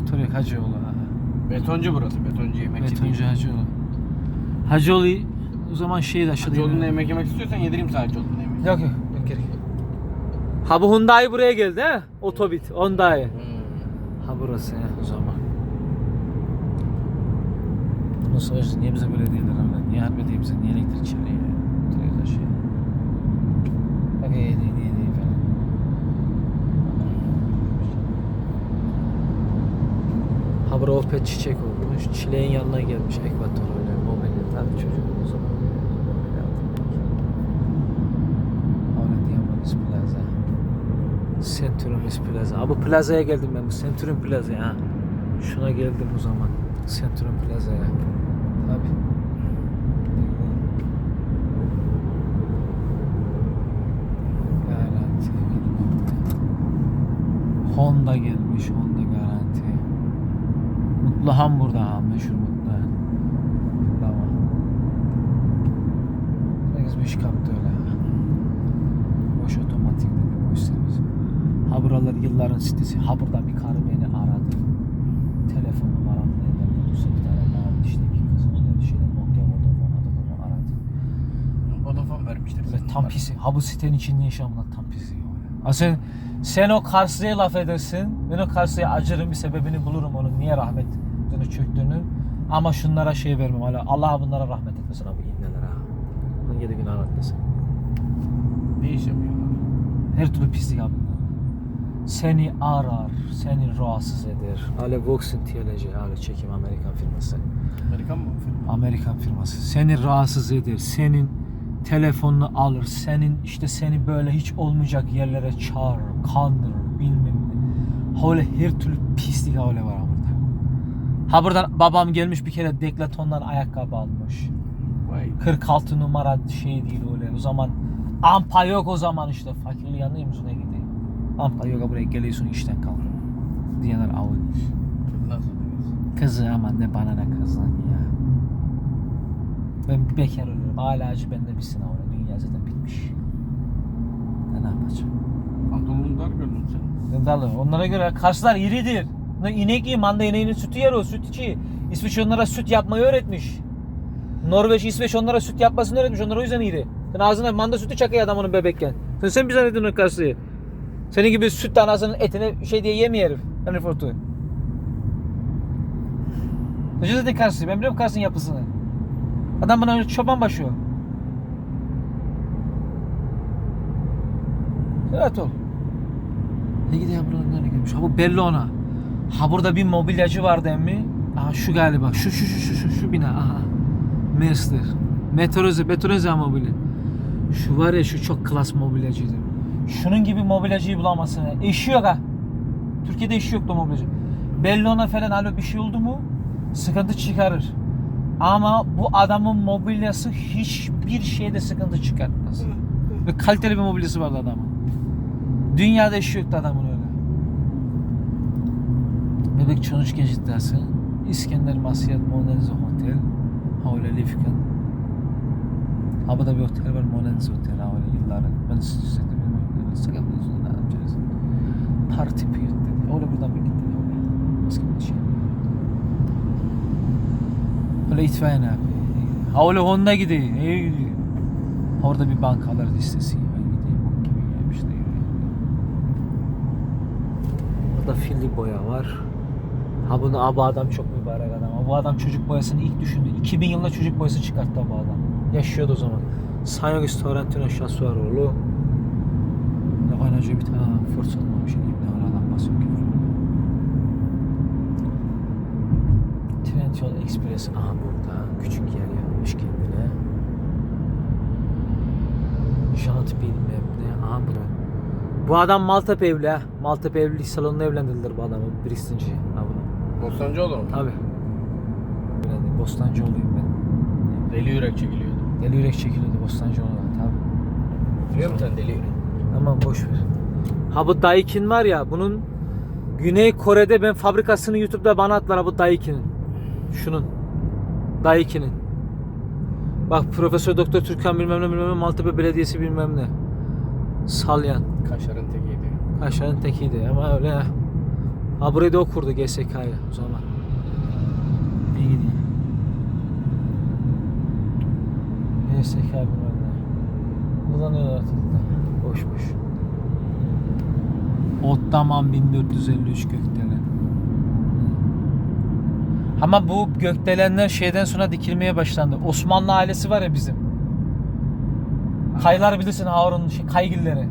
motor yok Hacıoğlu. ha. Betoncu burası. Betoncu yemekçi Betoncu değil. Hacıoğlu. Hacıoğlu o zaman şey de aşağıda. Hacıoğlu'nda yemek yemek istiyorsan yedireyim sana Hacıoğlu'nda yemek. Yok yok. Yok gerek yok. Ha bu Hyundai buraya geldi he? Otobit. Hyundai. Hmm. Ha burası he o zaman. Sonuçta niye bize böyle değiller abi? Niye harbi değil bize? Niye elektrik çeliği ya? Televizyon şey. Bak iyi değil iyi değil falan. Opet çiçek olmuş. Çileğin yanına gelmiş Ekvator öyle mobilya. Tabii çocuk o zaman. Diamondis Plaza. Centurion Plaza. Ha bu plazaya geldim ben bu Centurion Plaza ha. Şuna geldim o zaman. Centurion Plaza'ya. Tabii. Honda gelmiş. Honda. Mutlu Han burada ha. Meşhur Mutlu. Bravo. 85 kaptı öyle. Boş otomatik dedi boş servis. Ha buralar yılların sitesi. Ha burada bir karı beni aradı. Telefon numaramı nereden bulursa bir tane daha işte bir kızım öyle bir şeyler Nokia Vodafone adı aradı. Vodafone vermiştir. Böyle tam pisi. Ha bu sitenin içinde yaşamlar tam pisi. Ha sen, sen o Karslı'ya laf edersin. Ben o Karslı'ya acırım bir sebebini bulurum onun niye rahmet üzerine çöktüğünü. Ama şunlara şey vermem. Hala Allah bunlara rahmet etmesin abi inneler ha. Bunun yedi gün ağlatmasın. Ne iş yapıyorlar? Her türlü pislik abi. Seni arar, seni rahatsız eder. Ale Vox'un TLC, ale çekim Amerikan firması. Amerikan mı film? Amerikan firması. Seni rahatsız eder. Senin telefonunu alır. Senin işte seni böyle hiç olmayacak yerlere çağırır, kandırır, bilmem ne. Öyle her türlü pislik öyle var burada. Ha buradan babam gelmiş bir kere Decathlon'dan ayakkabı almış. Vay. 46 numara şey değil öyle. O zaman ampa yok o zaman işte. Fakirli yanıyım ne gideyim. Ampa yok buraya geliyorsun işten kalkıyor. Diyenler diyorsun? Kızı ama ne bana ne kızın ya. Ben bekar oluyorum. Hala acı bende bir sınav var. Dünya zaten bitmiş. Ben ne yapacağım? Pantolonunu dar gördün sen. Dalı. Onlara göre Karslar iridir. Ne inek yiyin, manda ineğinin sütü yer o, süt içi. İsveç onlara süt yapmayı öğretmiş. Norveç, İsveç onlara süt yapmasını öğretmiş. Onlar o yüzden iri. Sen ağzına manda sütü çakıyor adam onun bebekken. Sen, sen bir zannedin o Karslı'yı. Senin gibi süt anasının etini şey diye yemiyor herif. Henry Ford'u. Sen zaten Karslı. Ben biliyorum Kars'ın yapısını. Adam bana öyle çoban başıyor. Evet ol. Ne gidiyor buradan nereye gelmiş? Ha bu belli ona. Ha burada bir mobilyacı vardı emmi. Aha şu galiba. Şu şu şu şu şu, şu bina. Aha. Merster. Meteoroze, Meteoroze mobilya. Şu var ya şu çok klas mobilyacıydı. Şunun gibi mobilyacıyı bulamazsın. ya. Yok ha. Türkiye'de eşi yoktu mobilyacı. Bellona falan alo bir şey oldu mu sıkıntı çıkarır. Ama bu adamın mobilyası hiçbir şeyde sıkıntı çıkartmaz. Ve kaliteli bir mobilyası vardı adamın. Dünyada eşi yoktu adamın. Bebek Çonuş Gecitası, İskender Masiyat Monenzo Hotel, Havle Lifkan. Ha bu da bir otel var Monenzo Hotel, Havle yılların. Ben bilmiyorum. Sakın bu yüzünden amcası. Parti Piyot dedi. Öyle buradan bir gitti. Başka bir şey. Öyle itfaiye ne yapıyor? Ha öyle Honda gidiyor. İyi gidiyor. Orada bir bankalar listesi. Burada filli boya var. Ha bunu ha, bu adam çok mübarek adam. Bu adam çocuk boyasını ilk düşündü. 2000 yılında çocuk boyası çıkarttı bu adam. Yaşıyordu o zaman. Sayongis Torrentino Şasuaroğlu. Ne kaynacıyor bir tane Ford satmamış. Ne var adam basıyor küfür. Trendyol Express aha burada. Küçük yer yapmış kendine. Jant bilmem ne. Aha burada. Bu adam Maltepe evli ha. Maltepe evlilik salonunda evlendirdiler bu adamı. Bristol'cu. Ha bunu. Bostancı olur mu? Tabi. Evlendim. Bostancı olayım ben. Deli yürek çekiliyordu. Deli yürek çekiliyordu Bostancı olarak tabi. Biliyor musun sen deli yürek? Aman boş ver. Ha bu Daikin var ya bunun Güney Kore'de ben fabrikasını YouTube'da bana attılar ha bu Daikin'in. Şunun. Daikin'in. Bak Profesör Doktor Türkan bilmem ne bilmem ne Maltepe Belediyesi bilmem ne. Salyan. Kaşarın tekiydi. Kaşarın tekiydi ama öyle Ha burayı da o kurdu GSK'yı o zaman. İyi gidiyor. GSK bilmem ne. Kullanıyorlar artık. Boş boş. Ottaman 1453 gökdelen. Ama bu gökdelenler şeyden sonra dikilmeye başlandı. Osmanlı ailesi var ya bizim. Kaylar bilirsin Harun şey, kaygilleri. Hı.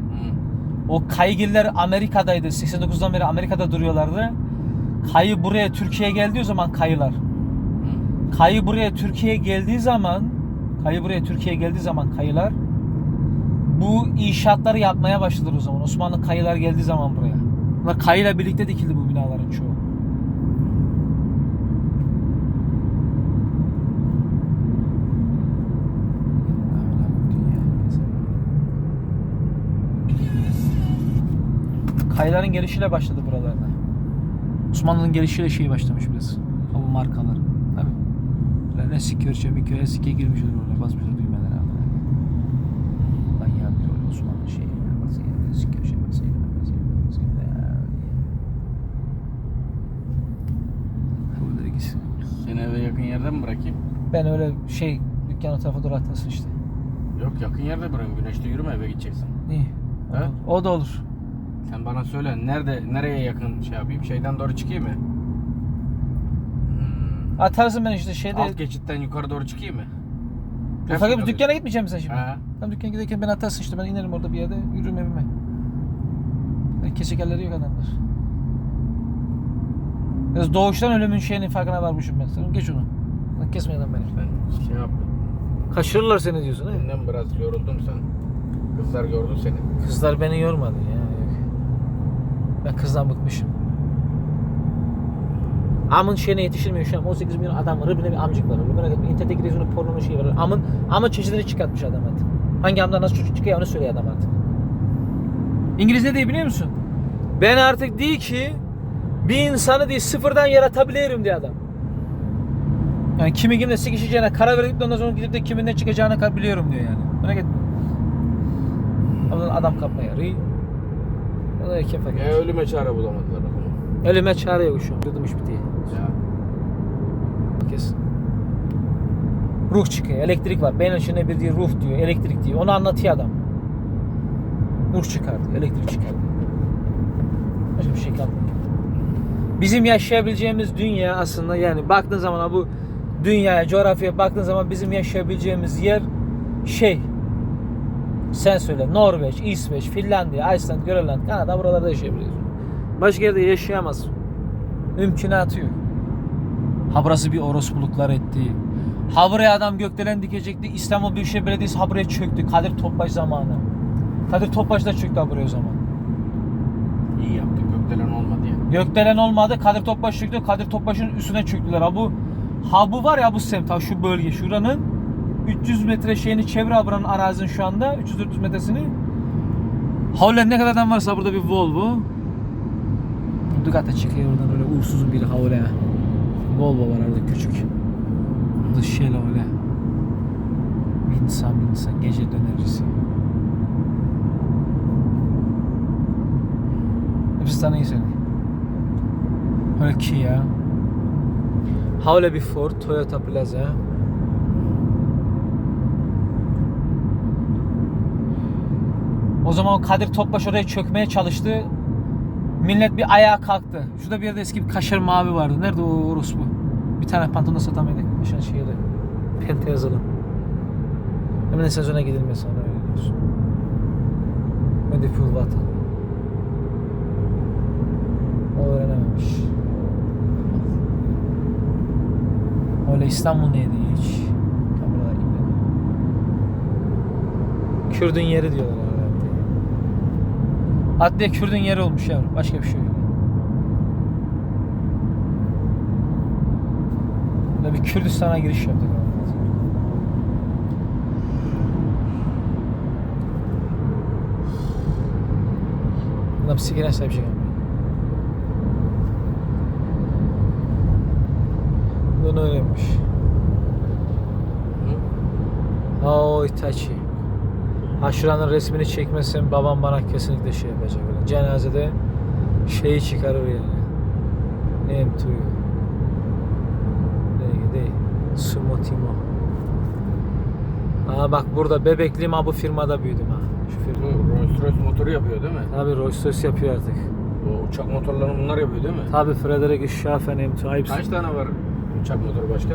O kaygiller Amerika'daydı. 89'dan beri Amerika'da duruyorlardı. Kayı buraya Türkiye'ye geldiği zaman kayılar. Kayı buraya Türkiye'ye geldiği zaman Kayı buraya Türkiye'ye geldiği zaman kayılar bu inşaatları yapmaya başladılar o zaman. Osmanlı kayılar geldiği zaman buraya. Bunlar kayıyla birlikte dikildi bu binaların çoğu. Kayıların gelişiyle başladı buralarda. Osmanlı'nın gelişiyle şey başlamış biraz. O markalar. Tabii. Ne sikörçe bir köye sike girmiş olur oraya basmışlar düğmeleri ama. Lan ya bir öyle Osmanlı şeyi ya. Basıyor, sikörçe basıyor, basıyor, basıyor. Ya. Burada gitsin. Seni eve yakın yerde mi bırakayım? Ben öyle şey dükkan o tarafa doğru atlasın işte. Yok yakın yerde bırakayım. Güneşte yürüme eve gideceksin. İyi. Da, o da olur. Sen bana söyle nerede nereye yakın şey yapayım? Şeyden doğru çıkayım mı? Hmm. Atarsın ben işte şeyde. Alt geçitten yukarı doğru çıkayım mı? Mi bir kalıyor? dükkana gitmeyeceğim sen şimdi. Ha. Tam dükkana giderken ben atarsın işte ben inerim orada bir yerde yürürüm evime. Yani Kesekelleri yok adamlar. Biraz doğuştan ölümün şeyinin farkına varmışım ben. Sen geç onu. Lan kesme adam beni. Sen şey yap. Kaçırırlar seni diyorsun ha? Senden biraz yoruldun sen. Kızlar gördü seni. Kızlar beni yormadı ya. Ben kızdan bıkmışım. Amın şeyine yetişilmiyor şu an 18 milyon adam var. Rıbine bir amcık var. Merak etme. İnternete giriyorsun pornonun şeyi var. Amın, amın çeşidini çıkartmış adam artık. Hangi amdan nasıl çocuk çıkıyor onu söylüyor adam artık. İngilizce değil biliyor musun? Ben artık değil ki bir insanı değil sıfırdan yaratabilirim diye adam. Yani kimi kimle sikişeceğine karar verip de ondan sonra gidip de kimin ne çıkacağını kar- biliyorum diyor yani. Etme. Adam, adam kapmaya yarıyor. O da erkek fakir. Ya ölüme çare bulamadılar. Ölüme çare yok şu an. Yudumuş bitiyor. Ya. Kes. Ruh çıkıyor. Elektrik var. Beyin içinde bir diyor ruh diyor. Elektrik diyor. Onu anlatıyor adam. Ruh çıkardı. Elektrik çıkardı. Başka bir şey kalmadı. Bizim yaşayabileceğimiz dünya aslında yani baktığın zaman ha bu dünyaya, coğrafyaya baktığın zaman bizim yaşayabileceğimiz yer şey sen söyle Norveç, İsveç, Finlandiya, Iceland, Grönland, Kanada buralarda yaşayabiliyorsun. Başka yerde yaşayamaz. Mümkünatı yok. Ha burası bir orospuluklar etti. Ha buraya adam gökdelen dikecekti. İstanbul Büyükşehir Belediyesi ha buraya çöktü. Kadir Topbaş zamanı. Kadir Topbaş da çöktü ha buraya o zaman. İyi yaptık gökdelen olmadı ya. Gökdelen olmadı. Kadir Topbaş çöktü. Kadir Topbaş'ın üstüne çöktüler. Ha bu ha bu var ya bu semt ha şu bölge şuranın 300 metre şeyini çevre ha buranın arazinin şu anda 300-400 metresini. Havlen ne kadar adam varsa burada bir Volvo. Ducati çıkıyor oradan öyle uğursuzun biri havle. Volvo var orada küçük. Burada şöyle öyle. İnsan insan gece dönercisi. Hepsi tanıyor seni. Öyle Kia. Havle bir Ford, Toyota Plaza. O zaman o Kadir Topbaş oraya çökmeye çalıştı. Millet bir ayağa kalktı. Şurada bir yerde eski bir kaşar mavi vardı. Nerede o orospu? Bir tane pantolon satamıyorduk. Nişan şehirde. Pente yazılı. Hemen sezona gidilmez sonra öyle diyorsun. Medipul vatan. O öğrenememiş. Öyle İstanbul neydi hiç? Kürdün yeri diyorlar. Adliye Kürdün yeri olmuş yavrum. Başka bir şey yok. Böyle bir Kürdistan'a giriş yaptık. Bundan psikine sahip şey yapmıyor. Bunu öğrenmiş. Hı? Itachi. Ha şuranın resmini çekmezsem babam bana kesinlikle şey yapacak. Öyle. Cenazede şeyi çıkarır yani. M2'yu. Değil değil. Sumo Timo. Aa bak burada bebekliyim ha bu firmada büyüdüm ha. Şu firma. Bu Rolls Royce motoru yapıyor değil mi? Tabi Rolls Royce yapıyor artık. O uçak motorlarını bunlar yapıyor değil mi? Tabi Frederick Schaffen M2 ayıpsın. Kaç tane var uçak motoru başka?